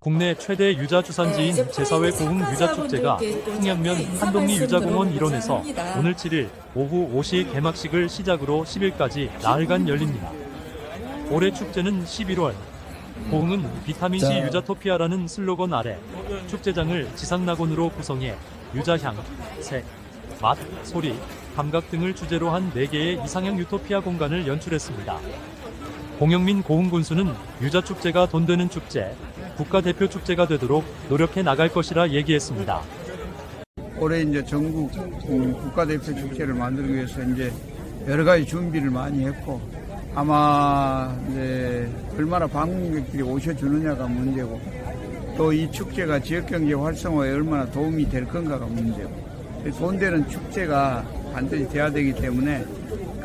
국내 최대 유자 주산지인 제사회 고흥 유자 축제가 평양면 한동리 유자공원 일원에서 오늘 7일 오후 5시 개막식을 시작으로 10일까지 나흘간 열립니다. 올해 축제는 11월 고흥은 비타민C 자. 유자토피아라는 슬로건 아래 축제장을 지상낙원으로 구성해 유자향, 색, 맛, 소리, 감각 등을 주제로 한 4개의 이상형 유토피아 공간을 연출했습니다. 공영민 고흥군수는 유자축제가 돈 되는 축제, 국가대표 축제가 되도록 노력해 나갈 것이라 얘기했습니다. 올해 이제 전국 음, 국가대표 축제를 만들기 위해서 이제 여러 가지 준비를 많이 했고 아마 이제 얼마나 방문객들이 오셔주느냐가 문제고 또 이 축제가 지역경제 활성화에 얼마나 도움이 될 건가가 문제고 돈 되는 축제가 반드시 돼야 되기 때문에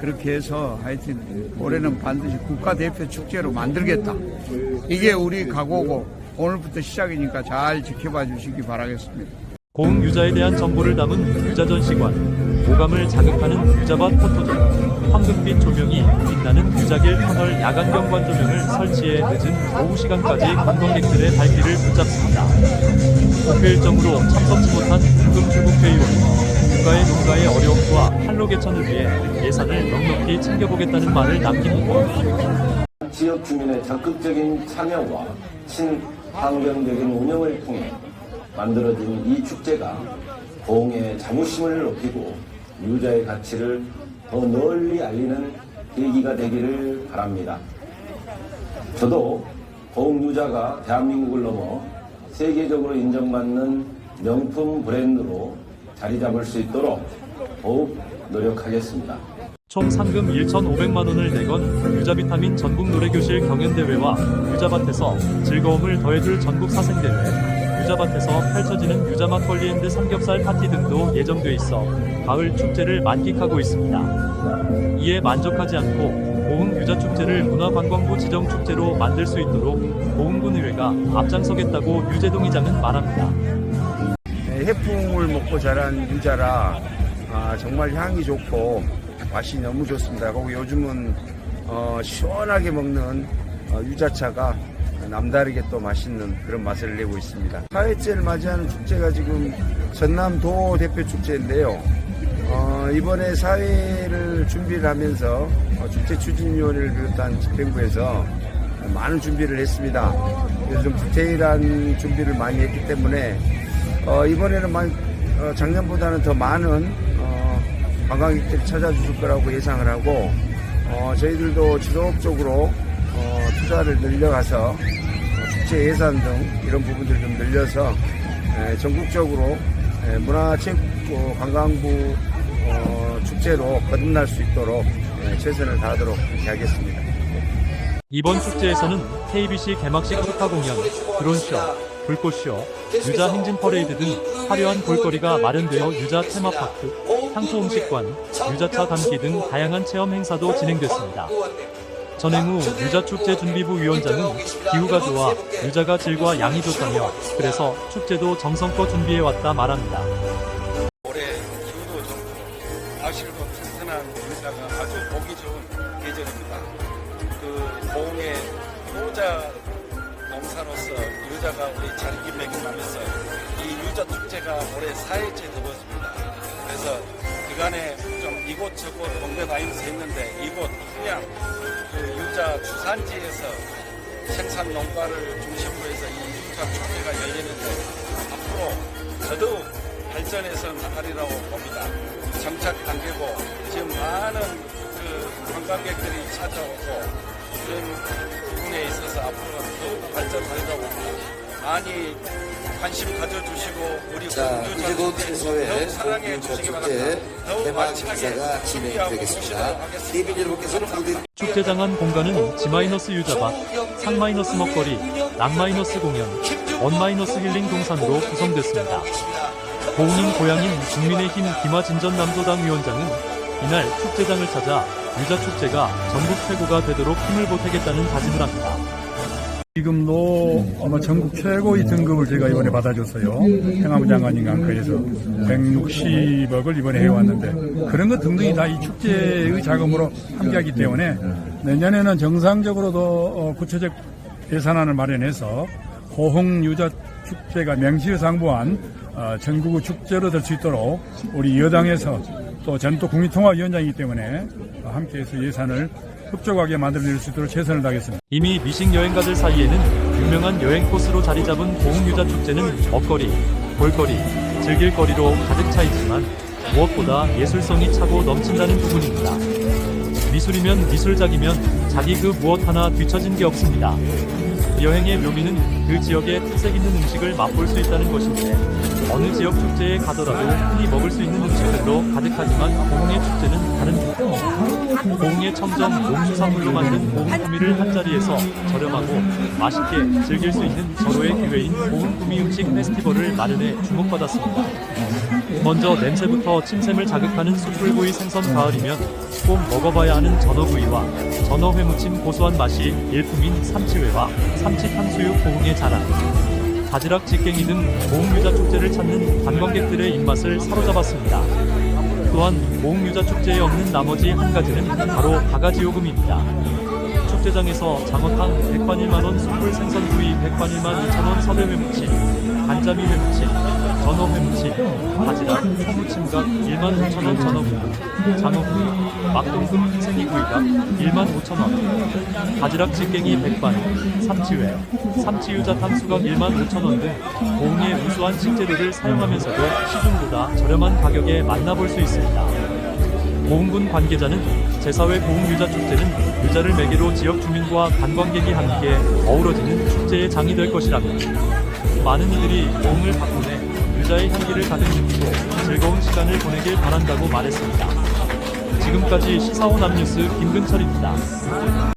그렇게 해서 하여튼 올해는 반드시 국가대표 축제로 만들겠다. 이게 우리 각오고 오늘부터 시작이니까 잘 지켜봐 주시기 바라겠습니다. 고흥 유자에 대한 정보를 담은 유자 전시관, 오감을 자극하는 유자밭 포토존, 황금빛 조명이 빛나는 유자길 터널 야간 경관 조명을 설치해 늦은 오후 시간까지 관광객들의 발길을 붙잡습니다. 목표 일정으로 참석지 못한 궁금 출국회의원은 국가의 농가의 어려움과 한로 개천을 위해 예산을 넉넉히 챙겨보겠다는 말을 남깁니다. 지역 주민의 적극적인 참여와 친 환경적인 운영을 통해 만들어진 이 축제가 공의 자부심을 높이고 유자의 가치를 더 널리 알리는 계기가 되기를 바랍니다. 저도 고흥 유자가 대한민국을 넘어 세계적으로 인정받는 명품 브랜드로 자리 잡을 수 있도록 더욱 노력하겠습니다. 총 상금 1,500만 원을 내건 유자 비타민 전국 노래교실 경연대회와 유자밭에서 즐거움을 더해줄 전국 사생대회, 유자밭에서 펼쳐지는 유자 막걸리 앤드 삼겹살 파티 등도 예정돼 있어 가을 축제를 만끽하고 있습니다. 이에 만족하지 않고 고흥 유자 축제를 문화관광부 지정 축제로 만들 수 있도록 고흥군 의회가 앞장서겠다고 유재동 의장은 말합니다. 네, 해풍을 먹고 자란 유자라 아, 정말 향이 좋고 맛이 너무 좋습니다. 그리고 요즘은 어, 시원하게 먹는 어, 유자차가 남다르게 또 맛있는 그런 맛을 내고 있습니다. 사회제를 맞이하는 축제가 지금 전남도 대표 축제인데요. 어, 이번에 사회를 준비를 하면서 어, 축제 추진위원회를 비롯한 집행부에서 많은 준비를 했습니다. 그래서 좀 디테일한 준비를 많이 했기 때문에 어, 이번에는 많이, 어, 작년보다는 더 많은 어, 관광객들이 찾아주실 거라고 예상을 하고 어, 저희들도 지속적으로 어, 투자를 늘려가서 어, 축제 예산 등 이런 부분들을 좀 늘려서 에, 전국적으로 에, 문화체육부 관광부 어, 축제로 거듭날 수 있도록 에, 최선을 다하도록 하겠습니다. 이번 축제에서는 KBC 개막식 축하 공연, 드론쇼, 불꽃쇼, 유자 행진 퍼레이드 등 화려한 볼거리가 마련되어 유자 테마파크, 향토 음식관, 유자차 담기 등 다양한 체험 행사도 진행됐습니다. 전행 후 유자축제 준비부 위원장은 기후가 좋아 유자가 질과 양이 좋다며 그래서 축제도 정성껏 준비해왔다 말합니다. 올해 기후도 좋고 날씨도 튼튼한 유자가 아주 보기 좋은 계절입니다. 그 고흥의 효자 농사로서 유자가 우리 자리매김하면서 이 유자 축제가 올해 4회째 되었습니다. 그래서 그간에 좀 이곳저곳 동네 다니면서 했는데 이곳 평양 그 유자 주산지에서 생산 농가를 중심으로 해서 이 유자 축제가 열리는데 앞으로 더더욱 발전해서 나가리라고 봅니다. 정착 단계고 지금 많은 그 관광객들이 찾아오고 그런 부분에 있어서 앞으로는 더욱 발전하리라고 봅니다. 많이 관심 가져주시고 우리 자, 공유자 이제 곧 축제 최소의 더욱 사랑해 공유자 주시기 축제 바랍니다. 더욱 개막 행사가 진행되겠습니다. TV 여러분께서는 모두 축제장 안 공간은 G- 유자밭, 상- 먹거리, 랑- 공연, 원- 힐링 동산으로 구성됐습니다. 고흥인 고향인 국민의힘 김하진 전 남조당 위원장은 이날 축제장을 찾아 유자축제가 전국 최고가 되도록 힘을 보태겠다는 다짐을 합니다. 지금도 아마 전국 최고의 등급을 저희가 이번에 받아줬어요. 행안부 장관님 강크에서 160억을 이번에 해왔는데 그런 것 등등이 다 이 축제의 자금으로 함께하기 때문에 내년에는 정상적으로도 어, 구체적 예산안을 마련해서 호흥 유자 축제가 명실상부한 어, 전국의 축제로 될 수 있도록 우리 여당에서 또 전도 국민통합위원장이기 때문에 함께해서 예산을 흡족하게 만들어낼 수 있도록 최선을 다하겠습니다. 이미 미식 여행가들 사이에는 유명한 여행 코스로 자리 잡은 고흥유자 축제는 먹거리, 볼거리, 즐길거리로 가득 차 있지만 무엇보다 예술성이 차고 넘친다는 부분입니다. 미술이면 미술작이면 자기 그 무엇 하나 뒤처진 게 없습니다. 여행의 묘미는 그 지역의 특색 있는 음식을 맛볼 수 있다는 것인데 어느 지역 축제에 가더라도 흔히 먹을 수 있는 음식들로 가득하지만 고흥의 축제는 다른 듯 고흥의 첨정 농수산물로 만든 고흥 구미를 한자리에서 저렴하고 맛있게 즐길 수 있는 절호의 기회인 고흥 구미 음식 페스티벌을 마련해 주목받았습니다. 먼저 냄새부터 침샘을 자극하는 숯불구이 생선 가을이면 꼭 먹어봐야 하는 전어구이와 전어회 무침 고소한 맛이 일품인 삼치회와 삼치 탕수육 고흥의 자랑 바지락 직갱이 등 고흥유자 축제를 찾는 관광객들의 입맛을 사로잡았습니다. 또한 고흥유자 축제에 없는 나머지 한 가지는 바로 바가지 요금입니다. 축제장에서 장어탕 백반 1만원 숯불 생선구이 백반 1만 2천원 서대회무침 간자미 회무침 전어 회무침 바지락 소무침각 1만 5천 원 전어구이 장어구이 막동금 생이구이각 1만 5천 원 바지락 직갱이 백반 삼치회 삼치유자 탕 수각 1만 5천 원 등 고흥의 우수한 식재료를 사용하면서도 시중보다 저렴한 가격에 만나볼 수 있습니다. 고흥군 관계자는 제4회 고흥유자 축제는 유자를 매개로 지역 주민과 관광객이 함께 어우러지는 축제의 장이 될 것이라며 많은 이들이 고흥을 방문해 유자의 향기를 가득 느끼고 즐거운 시간을 보내길 바란다고 말했습니다. 지금까지 시사온 암뉴스 김근철입니다.